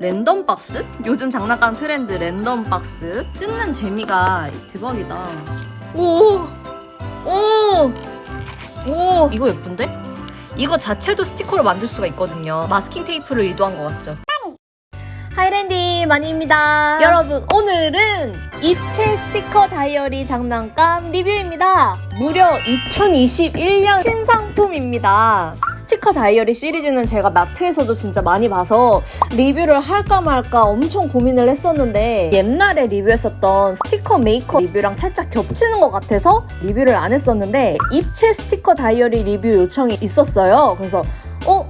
랜덤 박스? 요즘 장난감 트렌드 랜덤 박스 뜯는 재미가 대박이다 오! 오! 오! 이거 예쁜데? 이거 자체도 스티커로 만들 수가 있거든요 마스킹 테이프를 의도한 것 같죠? 하이랜디 마니입니다. 여러분 오늘은 입체 스티커 다이어리 장난감 리뷰입니다. 무려 2021년 신상품입니다. 스티커 다이어리 시리즈는 제가 마트에서도 진짜 많이 봐서 리뷰를 할까 말까 엄청 고민을 했었는데 옛날에 리뷰했었던 스티커 메이커 리뷰랑 살짝 겹치는 것 같아서 리뷰를 안 했었는데 입체 스티커 다이어리 리뷰 요청이 있었어요. 그래서 어?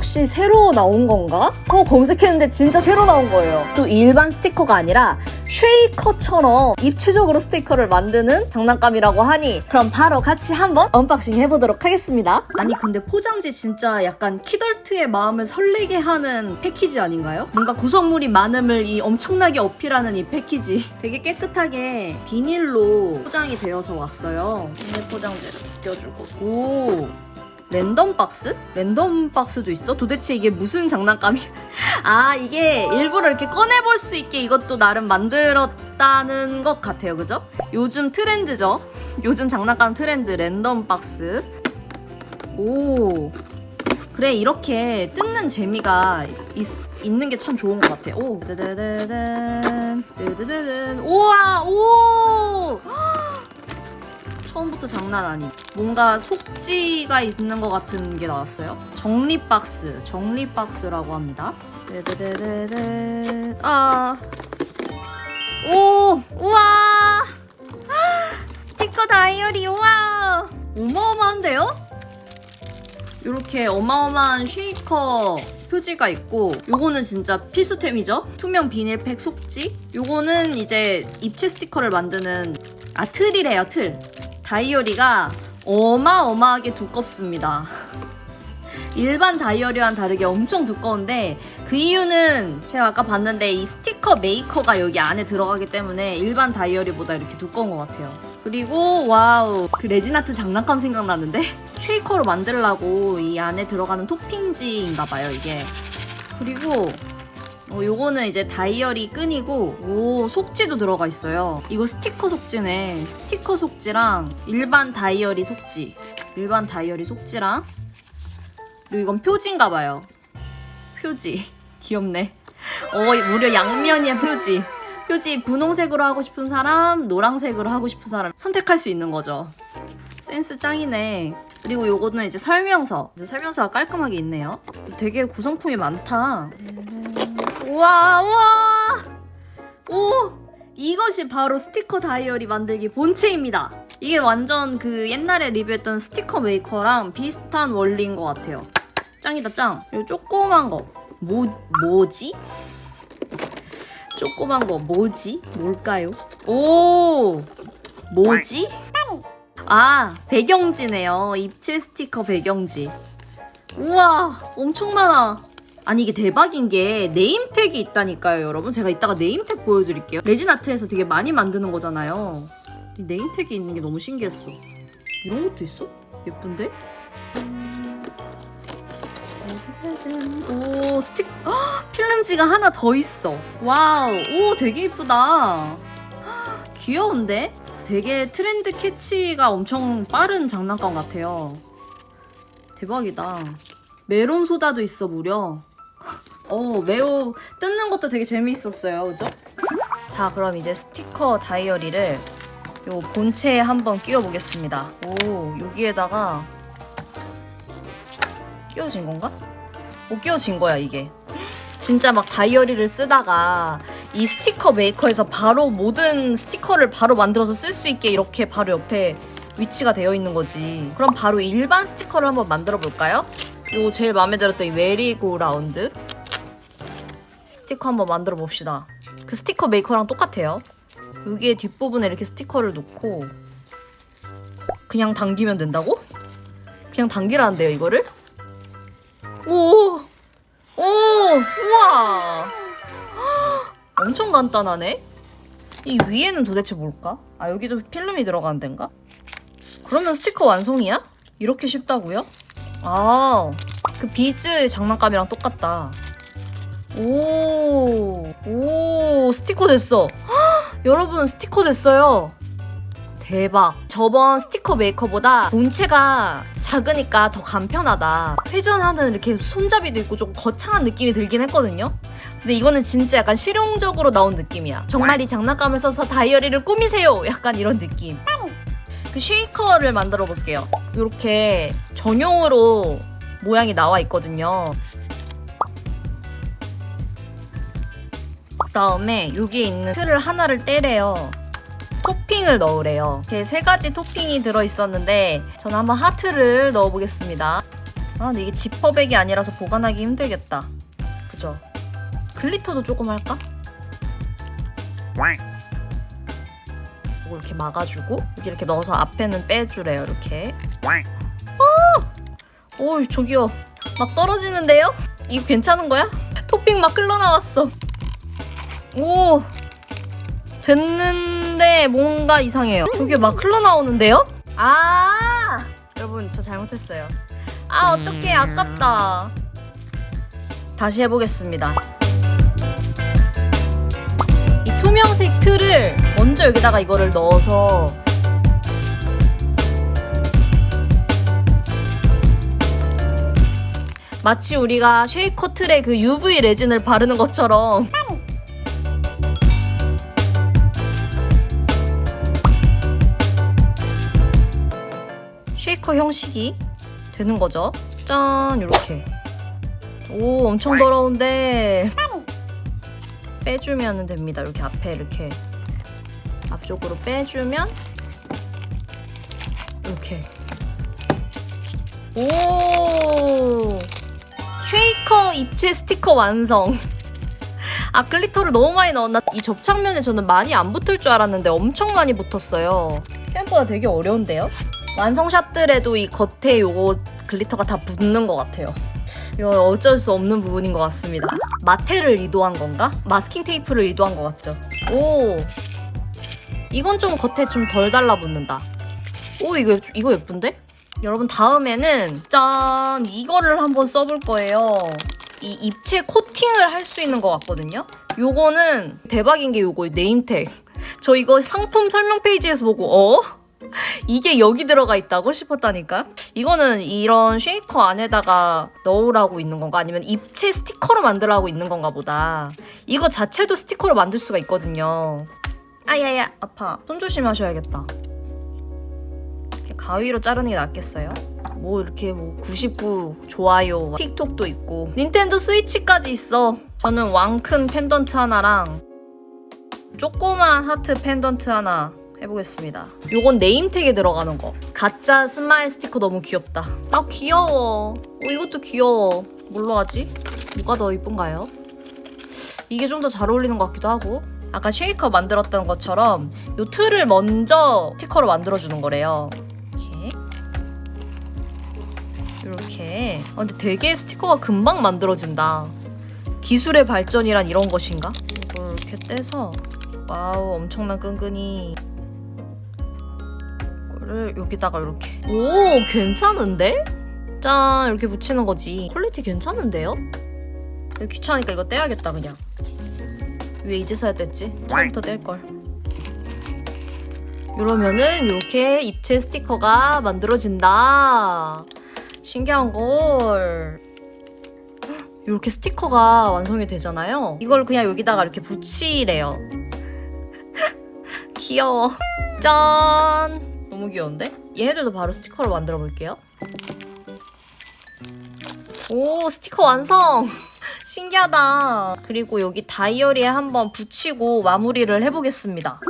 혹시 새로 나온 건가? 하고 검색했는데 진짜 새로 나온 거예요. 또 일반 스티커가 아니라 쉐이커처럼 입체적으로 스티커를 만드는 장난감이라고 하니 그럼 바로 같이 한번 언박싱 해보도록 하겠습니다. 아니 근데 포장지 진짜 약간 키덜트의 마음을 설레게 하는 패키지 아닌가요? 뭔가 구성물이 많음을 이 엄청나게 어필하는 이 패키지 되게 깨끗하게 비닐로 포장이 되어서 왔어요. 비닐 포장지를 벗겨주고 오 랜덤 박스? 랜덤 박스도 있어? 도대체 이게 무슨 장난감이? 아, 이게 일부러 이렇게 꺼내볼 수 있게 이것도 나름 만들었다는 것 같아요. 그죠? 요즘 트렌드죠? 요즘 장난감 트렌드 랜덤 박스. 오. 그래, 이렇게 뜯는 재미가 있, 있는 게 참 좋은 것 같아. 오. 뜨드드든. 뜨드드든. 우와, 오! 처음부터 장난 아니. 뭔가 속지가 있는 것 같은 게 나왔어요. 정리 박스, 정리 박스라고 합니다. 데데데데데. 아, 오, 우와, 스티커 다이어리 우와, 어마어마한데요? 이렇게 어마어마한 쉐이커 표지가 있고 요거는 진짜 필수템이죠 투명 비닐팩 속지 요거는 이제 입체 스티커를 만드는 아 틀이래요 틀 다이어리가 어마어마하게 두껍습니다. 일반 다이어리와는 다르게 엄청 두꺼운데 그 이유는 제가 아까 봤는데 이 스티커 메이커가 여기 안에 들어가기 때문에 일반 다이어리보다 이렇게 두꺼운 것 같아요. 그리고 와우 그 레진아트 장난감 생각나는데 쉐이커로 만들려고 이 안에 들어가는 토핑지인가 봐요 이게. 그리고 어, 요거는 이제 다이어리 끈이고 오 속지도 들어가 있어요. 이거 스티커 속지네. 스티커 속지랑 일반 다이어리 속지. 일반 다이어리 속지랑 그리고 이건 표지인가 봐요. 표지. 귀엽네. 어 무려 양면이야 표지. 표지 분홍색으로 하고 싶은 사람 노란색으로 하고 싶은 사람 선택할 수 있는 거죠. 센스 짱이네. 그리고 요거는 이제 설명서. 이제 설명서가 깔끔하게 있네요. 되게 구성품이 많다. 우 와 우와 오 이것이 바로 스티커 다이어리 만들기 본체입니다 이게 완전 그 옛날에 리뷰했던 스티커 메이커랑 비슷한 원리인 것 같아요 짱이다 짱 이 조그만 거 뭐, 뭐지? 조그만 거 뭐지? 뭘까요? 오 뭐지? 아 배경지네요 입체 스티커 배경지 우와 엄청 많아 아니 이게 대박인 게 네임택이 있다니까요 여러분. 제가 이따가 네임택 보여드릴게요. 레진아트에서 되게 많이 만드는 거잖아요. 이 네임택이 있는 게 너무 신기했어. 이런 것도 있어? 예쁜데? 오 스틱 헉, 필름지가 하나 더 있어. 와우 오 되게 이쁘다. 헉, 귀여운데? 되게 트렌드 캐치가 엄청 빠른 장난감 같아요. 대박이다. 메론 소다도 있어 무려 어, 매우 뜯는 것도 되게 재미있었어요. 그죠? 자, 그럼 이제 스티커 다이어리를 요 본체에 한번 끼워 보겠습니다. 오, 여기에다가 끼워진 건가? 오, 끼워진 거야, 이게. 진짜 막 다이어리를 쓰다가 이 스티커 메이커에서 바로 모든 스티커를 바로 만들어서 쓸 수 있게 이렇게 바로 옆에 위치가 되어 있는 거지. 그럼 바로 일반 스티커를 한번 만들어 볼까요? 요 제일 마음에 들었던 이 메리고 라운드 스티커 한번 만들어 봅시다. 그 스티커 메이커랑 똑같아요. 여기에 뒷부분에 이렇게 스티커를 놓고 그냥 당기면 된다고? 그냥 당기라는데요, 이거를? 오! 오! 우와! 헉, 엄청 간단하네? 이 위에는 도대체 뭘까? 아, 여기도 필름이 들어가는 데인가? 그러면 스티커 완성이야? 이렇게 쉽다고요? 아, 그 비즈 장난감이랑 똑같다. 오, 스티커 됐어. 헉, 여러분 스티커 됐어요. 대박. 저번 스티커 메이커보다 본체가 작으니까 더 간편하다. 회전하는 이렇게 손잡이도 있고 좀 거창한 느낌이 들긴 했거든요. 근데 이거는 진짜 약간 실용적으로 나온 느낌이야. 정말 이 장난감을 써서 다이어리를 꾸미세요. 약간 이런 느낌. 그 쉐이커를 만들어 볼게요. 이렇게 전용으로 모양이 나와 있거든요. 그 다음에 여기에 있는 틀을 하나를 떼래요. 토핑을 넣으래요. 이렇게 세 가지 토핑이 들어 있었는데 저는 한번 하트를 넣어 보겠습니다. 아, 근데 이게 지퍼백이 아니라서 보관하기 힘들겠다. 그죠? 글리터도 조금 할까? 이렇게 막아주고 여기 이렇게 넣어서 앞에는 빼주래요. 이렇게. 어! 오, 저기요. 막 떨어지는데요? 이거 괜찮은 거야? 토핑 막 흘러나왔어. 오, 됐는데 뭔가 이상해요. 여기 막 흘러나오는데요? 아, 여러분 저 잘못했어요. 아, 어떡해 아깝다. 다시 해보겠습니다. 이 투명색 틀을 먼저 여기다가 이거를 넣어서 마치 우리가 쉐이커 틀에 그 UV 레진을 바르는 것처럼 쉐이커 형식이 되는 거죠. 짠 이렇게. 오 엄청 더러운데 빼주면 됩니다. 이렇게 앞에 이렇게 앞쪽으로 빼주면 이렇게. 오 쉐이커 입체 스티커 완성. 아 글리터를 너무 많이 넣었나? 이 접착면에 저는 많이 안 붙을 줄 알았는데 엄청 많이 붙었어요. 생각보다 되게 어려운데요? 완성샷들에도 이 겉에 요거 글리터가 다 붙는 것 같아요. 이거 어쩔 수 없는 부분인 것 같습니다. 마테를 의도한 건가? 마스킹 테이프를 의도한 것 같죠? 오! 이건 좀 겉에 좀 덜 달라붙는다. 오, 이거, 이거 예쁜데? 여러분, 다음에는 짠! 이거를 한번 써볼 거예요. 이 입체 코팅을 할 수 있는 것 같거든요? 요거는 대박인 게 요거 네임택. 저 이거 상품 설명 페이지에서 보고, 어? 이게 여기 들어가 있다고 싶었다니까? 이거는 이런 쉐이커 안에다가 넣으라고 있는 건가? 아니면 입체 스티커로 만들라고 있는 건가 보다. 이거 자체도 스티커로 만들 수가 있거든요. 아야야, 아파. 손 조심하셔야겠다. 가위로 자르는 게 낫겠어요? 뭐 이렇게 뭐 99 좋아요 틱톡도 있고 닌텐도 스위치까지 있어 저는 왕큰 펜던트 하나랑 조그만 하트 펜던트 하나 해보겠습니다. 요건 네임택에 들어가는 거. 가짜 스마일 스티커 너무 귀엽다. 아 귀여워. 어, 이것도 귀여워. 뭘로 하지? 뭐가 더 이쁜가요? 이게 좀 더 잘 어울리는 것 같기도 하고. 아까 쉐이커 만들었던 것처럼 요 틀을 먼저 스티커로 만들어주는 거래요. 이렇게. 아, 근데 되게 스티커가 금방 만들어진다. 기술의 발전이란 이런 것인가? 이걸 이렇게 떼서 와우 엄청난 끈끈이 이거를 여기다가 이렇게 오 괜찮은데? 짠 이렇게 붙이는 거지 퀄리티 괜찮은데요? 귀찮으니까 이거 떼야겠다 그냥 왜 이제서야 뗐지? 처음부터 뗄걸 이러면은 이렇게 입체 스티커가 만들어진다 신기한 걸 이렇게 스티커가 완성이 되잖아요 이걸 그냥 여기다가 이렇게 붙이래요 귀여워 짠 너무 귀여운데? 얘네들도 바로 스티커로 만들어 볼게요. 오, 스티커 완성! 신기하다. 그리고 여기 다이어리에 한번 붙이고 마무리를 해보겠습니다.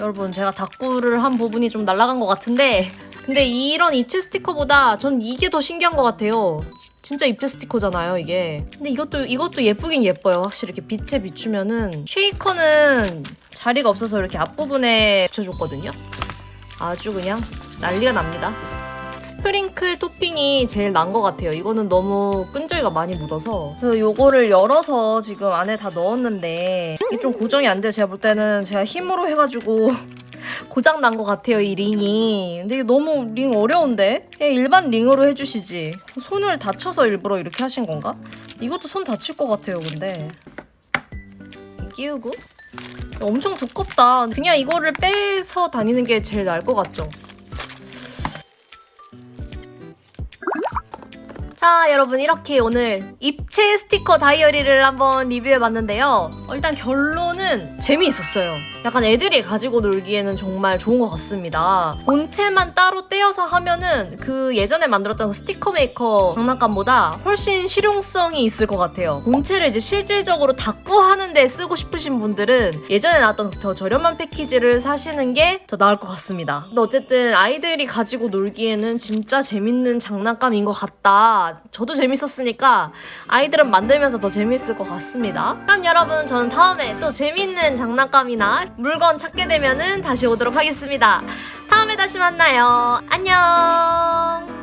여러분, 제가 다꾸를 한 부분이 좀 날아간 것 같은데, 근데 이런 입체 스티커보다 전 이게 더 신기한 것 같아요. 진짜 입체 스티커잖아요, 이게. 근데 이것도, 이것도 예쁘긴 예뻐요. 확실히 이렇게 빛에 비추면은. 쉐이커는 자리가 없어서 이렇게 앞부분에 붙여줬거든요. 아주 그냥 난리가 납니다. 스프링클 토핑이 제일 난 것 같아요. 이거는 너무 끈적이가 많이 묻어서. 그래서 요거를 열어서 지금 안에 다 넣었는데 이게 좀 고정이 안 돼요. 제가 볼 때는 제가 힘으로 해가지고 고장 난 것 같아요, 이 링이. 근데 이게 너무 링 어려운데? 그냥 일반 링으로 해주시지. 손을 다쳐서 일부러 이렇게 하신 건가? 이것도 손 다칠 것 같아요, 근데. 끼우고 엄청 두껍다. 그냥 이거를 빼서 다니는 게 제일 나을 것 같죠? 자, 여러분 이렇게 오늘 입체 스티커 다이어리를 한번 리뷰해봤는데요. 어, 일단 결론은 재미있었어요. 약간 애들이 가지고 놀기에는 정말 좋은 것 같습니다. 본체만 따로 떼어서 하면은 그 예전에 만들었던 스티커 메이커 장난감보다 훨씬 실용성이 있을 것 같아요. 본체를 이제 실질적으로 닦고 하는데 쓰고 싶으신 분들은 예전에 나왔던 더 저렴한 패키지를 사시는 게 더 나을 것 같습니다. 근데 어쨌든 아이들이 가지고 놀기에는 진짜 재밌는 장난감인 것 같다. 저도 재밌었으니까 아이들은 만들면서 더 재밌을 것 같습니다. 그럼 여러분 저는 다음에 또 재밌는 장난감이나 물건 찾게 되면은 다시 오도록 하겠습니다. 다음에 다시 만나요. 안녕.